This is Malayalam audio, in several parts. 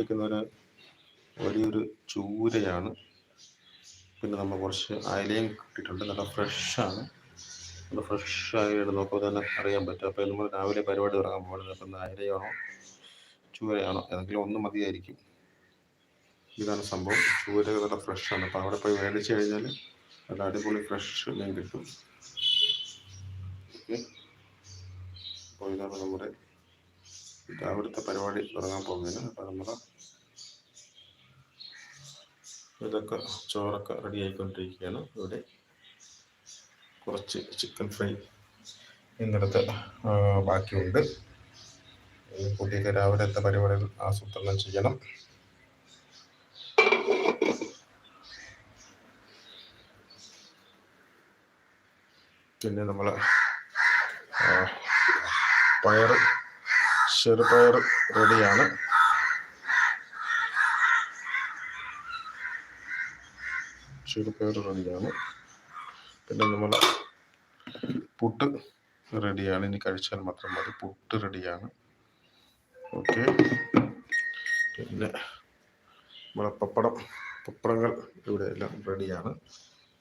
വയ്ക്കുന്ന ഒരു വലിയൊരു ചൂരയാണ്. പിന്നെ നമ്മൾ കുറച്ച് അയലയും കിട്ടിയിട്ടുണ്ട്. നല്ല ഫ്രഷാണ് നല്ല ഫ്രഷായിട്ട് നോക്കുമ്പോൾ തന്നെ അറിയാൻ പറ്റും. അപ്പോൾ നമ്മൾ രാവിലെ പരിപാടി തുടങ്ങാൻ പോകുന്നത് അപ്പം അയലയാണോ ചൂരയാണോ? ഏതെങ്കിലും ഒന്ന് മതിയായിരിക്കും. ഇതാണ് സംഭവം. ചൂര നല്ല ഫ്രഷാണ് അപ്പോൾ അവിടെ പോയി മേടിച്ച് കഴിഞ്ഞാൽ നല്ല അടിപൊളി ഫ്രഷ് മീൻ കിട്ടും. അപ്പോൾ ഇതാണ് നമ്മുടെ രാവിലത്തെ പരിപാടി തുടങ്ങാൻ പോകുന്നതിന് അപ്പോൾ നമ്മൾ ഇതൊക്കെ ചോറൊക്കെ റെഡി ആയിക്കൊണ്ടിരിക്കുകയാണ്. ഇവിടെ കുറച്ച് ചിക്കൻ ഫ്രൈ ഇന്നലത്തെ ബാക്കിയുണ്ട്. കുട്ടിയൊക്കെ രാവിലത്തെ പരിപാടികൾ ആസൂത്രണം ചെയ്യണം. പിന്നെ നമ്മൾ പയർ ചെറുപയർ റെഡിയാണ്. ചെറുപയർ റെഡിയാണ്. പിന്നെ നമ്മൾ പുട്ട് റെഡിയാണ്. ഇനി കഴിച്ചാൽ മാത്രം മതി. പുട്ട് റെഡിയാണ്. ഓക്കെ. പിന്നെ നമ്മളെ പപ്പടം പപ്പടങ്ങൾ ഇവിടെ എല്ലാം റെഡിയാണ്.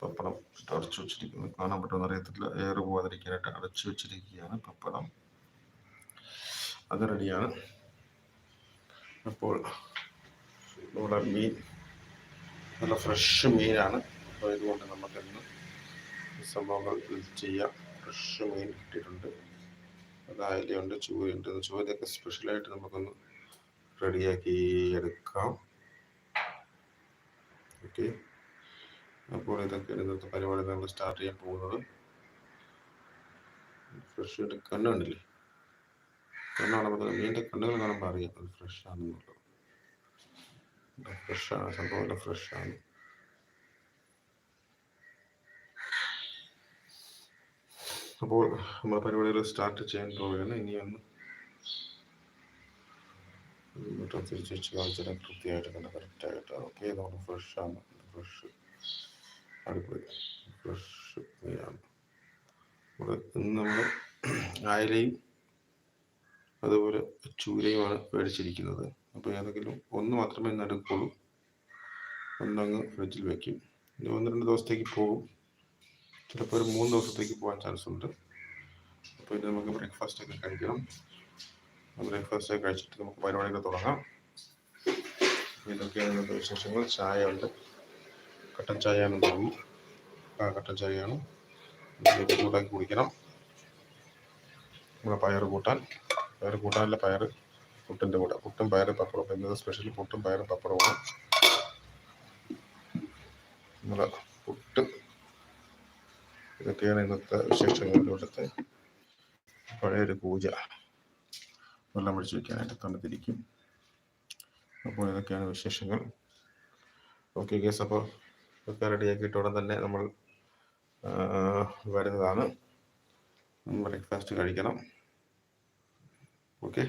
പപ്പടം അടച്ചു വെച്ചിരിക്കുന്നു. കാണാൻ പറ്റുമെന്ന് അറിയത്തില്ല. എയർ പോകാതിരിക്കാനായിട്ട് അടച്ചു വെച്ചിരിക്കുകയാണ് പപ്പടം. അത് റെഡിയാണ്. അപ്പോൾ നമ്മുടെ മീൻ നല്ല ഫ്രഷ് മീനാണ്. അപ്പോൾ ഇതുകൊണ്ട് നമുക്കിന്ന് സംഭവങ്ങൾ ചെയ്യാം. ഫ്രഷ് മീൻ കിട്ടിയിട്ടുണ്ട്. അത് അയലയുണ്ട് ചൂരയുണ്ട്. ചൂരയൊക്കെ സ്പെഷ്യലായിട്ട് നമുക്കൊന്ന് റെഡിയാക്കി എടുക്കാം. ഓക്കെ. അപ്പോൾ ഇതൊക്കെ ഇന്നത്തെ പരിപാടി നമ്മൾ സ്റ്റാർട്ട് ചെയ്യാൻ പോകുന്നത്. ഫ്രഷ് എടുക്കാനുണ്ടല്ലേ കണ്ണ് പറഞ്ഞത് മീന്റെ കണ്ണുകൾ കാണുമ്പോൾ അറിയാം അത് ഫ്രഷ് ആണെന്നുള്ളത്. ഫ്രഷാണ് സംഭവം ഫ്രഷാണ് അപ്പോൾ നമ്മുടെ പരിപാടികൾ സ്റ്റാർട്ട് ചെയ്യാൻ പോവുകയാണ്. ഇനി ഒന്ന് ഇങ്ങോട്ട് തിരിച്ച് വെച്ച് കാണിച്ചാൽ കൃത്യമായിട്ട് കണ്ട കറക്റ്റായിട്ട് ഓക്കെ നമ്മുടെ ഫ്രഷാണ് ഫ്രഷ് അടിപൊളി. ഫ്രഷ് മീനാണ് നമ്മൾ ഇന്ന് നമ്മൾ അയലയും അതുപോലെ ചൂരയുമാണ് മേടിച്ചിരിക്കുന്നത്. അപ്പോൾ ഏതെങ്കിലും ഒന്ന് മാത്രമേ ഇന്ന് എടുക്കുള്ളൂ ഒന്നങ്ങ് ഫ്രിഡ്ജിൽ വെക്കും. ഇനി ഒന്ന് രണ്ട് ദിവസത്തേക്ക് പോകും ചിലപ്പോൾ ഒരു മൂന്ന് ദിവസത്തേക്ക് പോകാൻ ചാൻസ് ഉണ്ട്. അപ്പോൾ ഇത് നമുക്ക് ബ്രേക്ക്ഫാസ്റ്റ് ഒക്കെ കഴിക്കണം. ബ്രേക്ക്ഫാസ്റ്റ് ഒക്കെ കഴിച്ചിട്ട് നമുക്ക് പരിപാടികൾ തുടങ്ങാം. ഇതൊക്കെയാണ് ഇന്നത്തെ വിശേഷങ്ങൾ. ചായ ഉണ്ട് കട്ടൻ ആണ് തോന്നുന്നു ആ കട്ടൻ ചായയാണ്. ചൂടാക്കി കുടിക്കണം. നമ്മുടെ പയർ കൂട്ടാൻ. പയർ കൂട്ടാനല്ല പയർ പുട്ടിന്റെ കൂടെ. പുട്ടും പയറും പപ്പടവും. എന്നത് സ്പെഷ്യൽ പുട്ടും പയറും പപ്പടവും നമ്മുടെ പുട്ട് ഇതൊക്കെയാണ് ഇന്നത്തെ വിശേഷങ്ങൾ ഇവിടുത്തെ. പഴയൊരു പൂജ. വെള്ളം പിടിച്ചു വയ്ക്കാനായിട്ട് തണുത്തിരിക്കും. അപ്പോൾ ഇതൊക്കെയാണ് വിശേഷങ്ങൾ. ഓക്കെ കേസ് അപ്പോൾ ഇതൊക്കെ റെഡിയാക്കിയിട്ട് ഉടൻ തന്നെ നമ്മൾ വരുന്നതാണ്. ബ്രേക്ക്ഫാസ്റ്റ് കഴിക്കണം. ഓക്കെ